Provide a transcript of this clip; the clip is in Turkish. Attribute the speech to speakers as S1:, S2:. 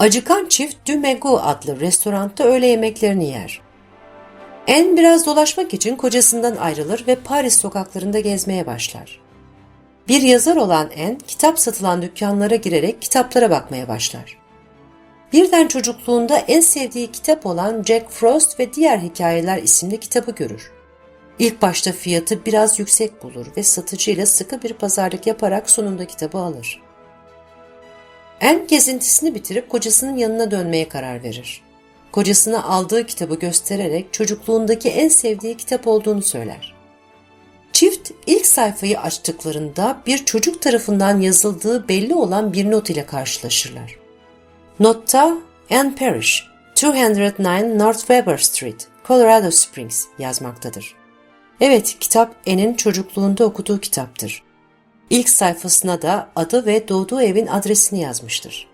S1: Acıkan çift Du Megu adlı restoranda öğle yemeklerini yer. Anne biraz dolaşmak için kocasından ayrılır ve Paris sokaklarında gezmeye başlar. Bir yazar olan Anne, kitap satılan dükkanlara girerek kitaplara bakmaya başlar. Birden çocukluğunda en sevdiği kitap olan Jack Frost ve Diğer Hikayeler isimli kitabı görür. İlk başta fiyatı biraz yüksek bulur ve satıcıyla sıkı bir pazarlık yaparak sonunda kitabı alır. En gezintisini bitirip kocasının yanına dönmeye karar verir. Kocasına aldığı kitabı göstererek çocukluğundaki en sevdiği kitap olduğunu söyler. Çift ilk sayfayı açtıklarında bir çocuk tarafından yazıldığı belli olan bir not ile karşılaşırlar. Notta Anne Parrish, 209 North Weber Street, Colorado Springs yazmaktadır. Evet, kitap Anne'in çocukluğunda okuduğu kitaptır. İlk sayfasına da adı ve doğduğu evin adresini yazmıştır.